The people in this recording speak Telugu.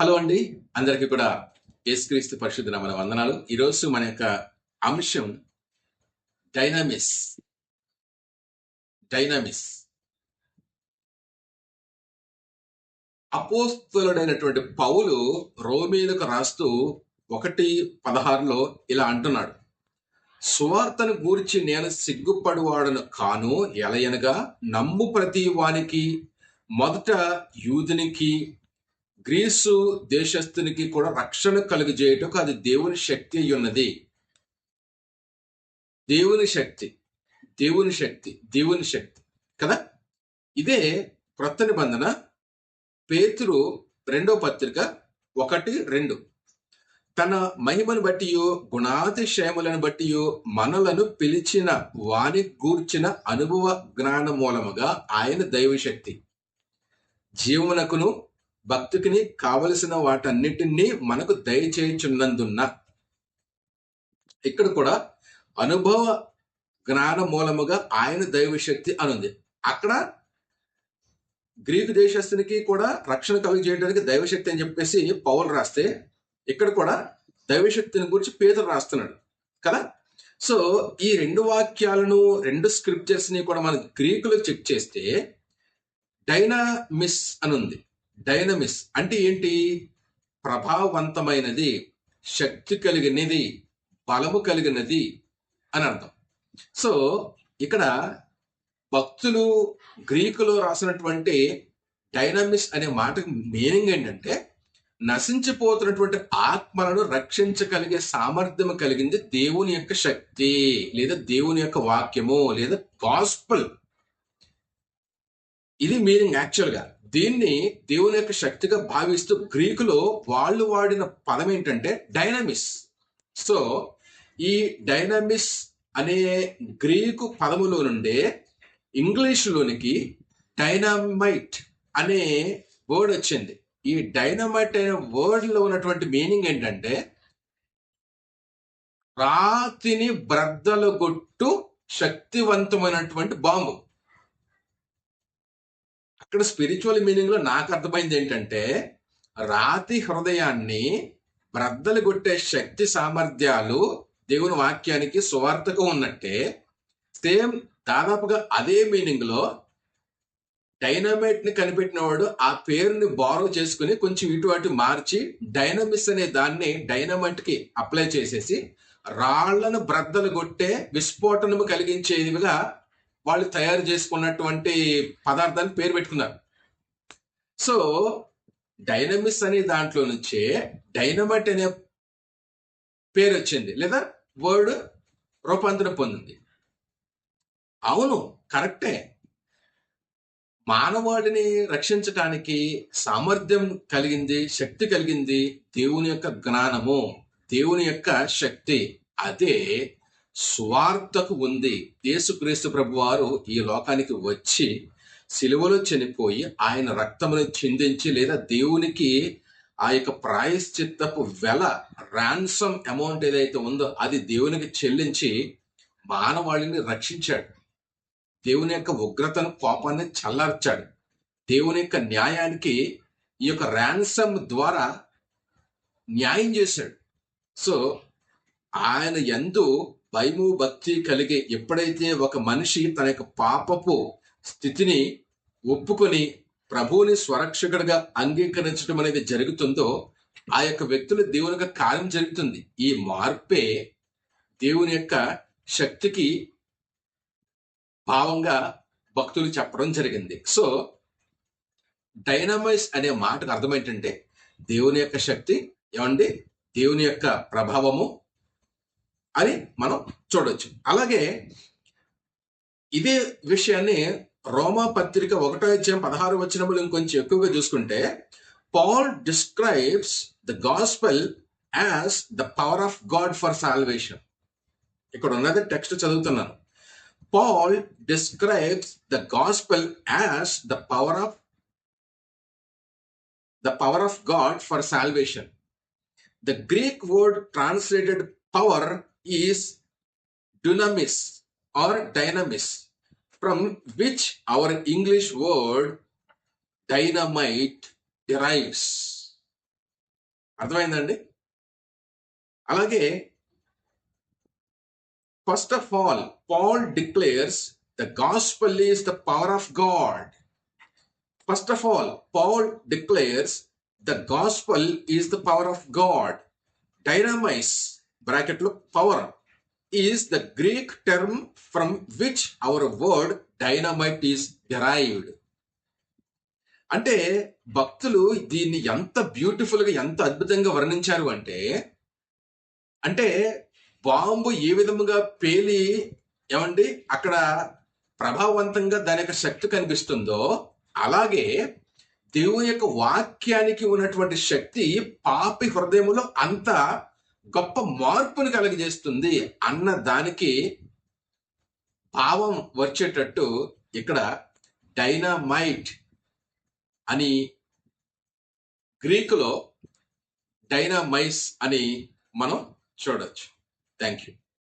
హలో అండి. అందరికీ కూడా యేసుక్రీస్తు పరిశుద్ధ మన వందనాలు. ఈరోజు మన యొక్క అంశం డైనమిస్ డైనమిస్ అపోస్తులుడైనటువంటి పౌలు రోమీలకు రాస్తూ ఒకటి పదహారులో ఇలా అంటున్నాడు. సువార్తను గూర్చి నేను సిగ్గుపడువాడను కాను ఎలయనగా నమ్ము ప్రతి వానికి మొదట యూదునికి గ్రీసు దేశస్థునికి కూడా రక్షణ కలుగజేయటకు అది దేవుని శక్తి అయి ఉన్నది. దేవుని శక్తి దేవుని శక్తి దేవుని శక్తి. కదా? ఇదే క్రొత్త నిబంధన. పేతురు రెండో పత్రిక ఒకటి రెండు. తన మహిమను బట్టి గుణాతిశయములను బట్టి మనలను పిలిచిన వాని గూర్చిన అనుభవ జ్ఞాన మూలముగా ఆయన దైవశక్తి. జీవనకును భక్తికిని కావలసిన వాటన్నిటినీ మనకు దయచేయుచున్నందున్న ఇక్కడ కూడా అనుభవ జ్ఞాన మూలముగా ఆయన దైవశక్తి అనుంది. అక్కడ గ్రీకు దేశస్తునికి కూడా రక్షణ కలుగు చేయడానికి దైవశక్తి అని చెప్పేసి పౌలు రాస్తే ఇక్కడ కూడా దైవశక్తిని గురించి పేదలు రాస్తున్నాడు. కదా? సో ఈ రెండు వాక్యాలను రెండు స్క్రిప్చర్స్ని కూడా మనం గ్రీకులో చెక్ చేస్తే డైనామిస్ అని ఉంది డైనమిస్ అంటే ఏంటి? ప్రభావవంతమైనది శక్తి కలిగినది బలము కలిగినది అని అర్థం. సో ఇక్కడ భక్తులు గ్రీకులో రాసినటువంటి డైనమిస్ అనే మాటకు మీనింగ్ ఏంటంటే నశించిపోతున్నటువంటి ఆత్మలను రక్షించగలిగే సామర్థ్యం కలిగింది దేవుని యొక్క శక్తి లేదా దేవుని యొక్క వాక్యము లేదా గాస్పల్ ఇది మీనింగ్ యాక్చువల్గా దీన్ని దేవుని యొక్క శక్తిగా భావిస్తూ గ్రీకులో వాళ్ళు వాడిన పదం ఏంటంటే డైనమిస్. సో ఈ డైనమిస్ అనే గ్రీకు పదములో నుండే ఇంగ్లీష్లోనికి డైనమైట్ అనే వర్డ్ వచ్చింది. ఈ డైనమైట్ అనే వర్డ్లో ఉన్నటువంటి మీనింగ్ ఏంటంటే రాతిని బ్రద్దలగొట్టు శక్తివంతమైనటువంటి బాంబు. అక్కడ స్పిరిచువల్ మీనింగ్లో నాకు అర్థమైంది ఏంటంటే రాతి హృదయాన్ని బ్రద్దలు కొట్టే శక్తి సామర్థ్యాలు దేవుని వాక్యానికి సువార్థకం ఉన్నట్టే సేమ్ దాదాపుగా అదే మీనింగ్లో డైనమైట్ని కనిపెట్టిన వాడు ఆ పేరుని బారో చేసుకుని కొంచెం ఇటు అటు మార్చి డైనమిస్ అనే దాన్ని డైనమైట్కి అప్లై చేసేసి రాళ్ళను బ్రద్దలు కొట్టే విస్ఫోటనము కలిగించేదిగా వాళ్ళు తయారు చేసుకున్నటువంటి పదార్థాన్ని పేరు పెట్టుకున్నారు. సో డైనమిస్ అనే దాంట్లో నుంచే డైనమైట్ అనే పేరు వచ్చింది. లేదా వర్డ్ రూపాంతరం పొందింది. అవును కరెక్టే. మానవాడిని రక్షించటానికి సామర్థ్యం కలిగింది శక్తి కలిగింది దేవుని యొక్క జ్ఞానము దేవుని యొక్క శక్తి. అదే స్వార్థకు ఉంది. యేసుక్రీస్తు ప్రభు వారు ఈ లోకానికి వచ్చి సిలువలో చనిపోయి ఆయన రక్తమును చిందించి లేదా దేవునికి ఆ యొక్క ప్రాయశ్చిత్తపు వెల ర్యాన్సమ్ అమౌంట్ ఏదైతే ఉందో అది దేవునికి చెల్లించి మానవాళిని రక్షించాడు. దేవుని యొక్క ఉగ్రతను కోపాన్ని చల్లార్చాడు. దేవుని యొక్క న్యాయానికి ఈ యొక్క ర్యాన్సమ్ ద్వారా న్యాయం చేశాడు. సో ఆయన ఎందు భయము భక్తి కలిగి ఎప్పుడైతే ఒక మనిషి తన యొక్క పాపపు స్థితిని ఒప్పుకొని ప్రభువుని స్వరక్షకుడిగా అంగీకరించడం అనేది జరుగుతుందో ఆ యొక్క వ్యక్తులు దేవుని యొక్క కార్యం జరుగుతుంది. ఈ మార్పే దేవుని యొక్క శక్తికి భావంగా భక్తులు చెప్పడం జరిగింది. సో డైనమైస్ అనే మాటకు అర్థం ఏంటంటే దేవుని యొక్క శక్తి ఏమండి? దేవుని యొక్క ప్రభావము అని మనం చూడొచ్చు. అలాగే ఇదే విషయాన్ని రోమా పత్రిక ఒకటో అధ్యాయం పదహారు వచ్చినప్పుడు ఇంకొంచెం ఎక్కువగా చూసుకుంటే Paul describes the gospel as the power of God for salvation ఇక్కడ ఉన్నది టెక్స్ట్ చదువుతున్నాను. Paul describes the gospel as the power of the power of God for salvation the Greek word translated power is dunamis or dynamis from which our English word dynamite derives. అర్థమైందండి? అలాగే first of all Paul declares the gospel is the power of God first of all Paul declares the gospel is the power of God dynamis బ్రాకెట్లో power is the Greek term from which our word dynamite is derived అంటే భక్తులు దీన్ని ఎంత బ్యూటిఫుల్గా ఎంత అద్భుతంగా వర్ణించారు అంటే అంటే బాంబు ఏ విధముగా పేలి ఏమండి అక్కడ ప్రభావవంతంగా దాని యొక్క శక్తి కనిపిస్తుందో అలాగే దేవుని యొక్క వాక్యానికి ఉన్నటువంటి శక్తి పాపి హృదయములో అంత గొప్ప మార్పుని కలుగజేస్తుంది అన్న దానికి భావం వచ్చేటట్టు ఇక్కడ డైనామైట్ అని గ్రీకులో డైనామైస్ అని మనం చూడొచ్చు. Thank you